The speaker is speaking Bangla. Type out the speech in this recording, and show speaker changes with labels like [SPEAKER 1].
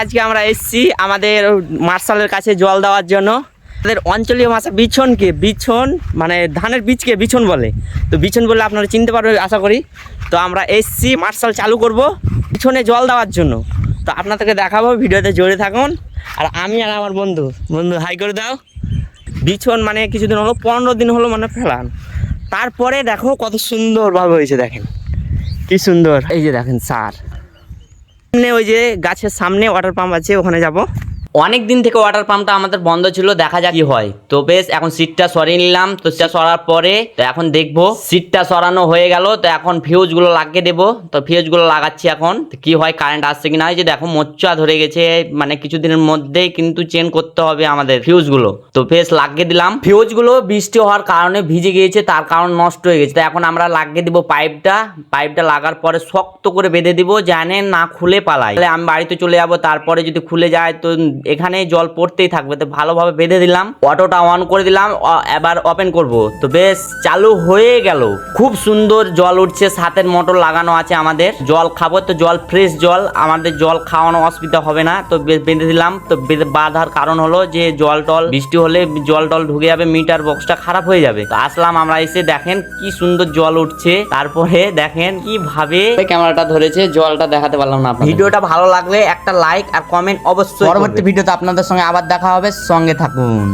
[SPEAKER 1] আজকে আমরা এসেছি আমাদের মার্শালের কাছে জল দেওয়ার জন্য। আমাদের অঞ্চলীয় ভাষা বিছনকে, বিছন মানে ধানের বীজকে বিছন বলে। তো বিছন বলে আপনারা চিনতে পারবে আশা করি। তো আমরা এসছি, মার্শাল চালু করব পিছনে জল দেওয়ার জন্য। তো আপনাদেরকে দেখাবো, ভিডিওতে জড়ে থাকুন। আর আমি আর আমার বন্ধু বন্ধু হাই করে দাও। বিছন মানে কিছুদিন হলো, পনেরো দিন হলো মানে ফেলান। তারপরে দেখো কত সুন্দরভাবে হয়েছে, দেখেন। কি সুন্দর। এই যে দেখেন, সার। সামনে ওই যে গাছের সামনে ওয়াটার পাম্প আছে ওখানে যাব।
[SPEAKER 2] অনেক দিন থেকে ওয়াটার পাম্পটা আমাদের বন্ধ ছিল, দেখা যাক কি হয়। তো বেশ, এখন সিটটা সরিয়ে নিলাম। তো সিটটা সরার পরে, তো এখন দেখব সিটটা সরানো হয়ে গেল, তো এখন ফিউজগুলো লাগিয়ে দেবো। তো ফিউজগুলো লাগাচ্ছি এখন কি হয় কারেন্ট আসছে কিনা যে দেখো মোচ্চা ধরে গেছে মানে কিছুদিনের মধ্যেই কিন্তু চেন করতে হবে আমাদের ফিউজগুলো তো বেশ, লাগিয়ে দিলাম। ফিউজগুলো বৃষ্টি হওয়ার কারণে ভিজে গিয়েছে, তার কারণ নষ্ট হয়ে গেছে। তো এখন আমরা লাগিয়ে দিব পাইপটা পাইপটা লাগার পরে শক্ত করে বেঁধে দিব জানে না খুলে পালাই তাহলে আমি বাড়িতে চলে যাব, তারপরে যদি খুলে যায়, তো এখানে জল পড়তেই থাকবে। তো ভালোভাবে বেঁধে দিলাম অটোটা অন করে দিলাম এবার ওপেন করব। তো বেশ চালু হয়ে গেল। খুব সুন্দর জল উঠছে সাতের মোটর লাগানো আছে আমাদের। জল খাব তো জল ফ্রেশ জল। আমাদের জল খাওয়ানো অসুবিধা হবে না। তো বেঁধে দিলাম। তো বেঁধে বাঁধার কারণ হলো যে জল টল বৃষ্টি হলে জল টল ঢুকে যাবে মিটার বক্সটা খারাপ হয়ে যাবে। তো আসলাম আমরা এসে দেখেন কি সুন্দর জল উঠছে। তারপরে দেখেন কীভাবে ক্যামেরাটা ধরেছে জলটা দেখাতে পারলাম না ভিডিওটা ভালো লাগলে একটা লাইক আর কমেন্ট অবশ্যই
[SPEAKER 3] পরবর্তী ভিডিওতে আপনাদের সঙ্গে আবার দেখা হবে সঙ্গে থাকুন।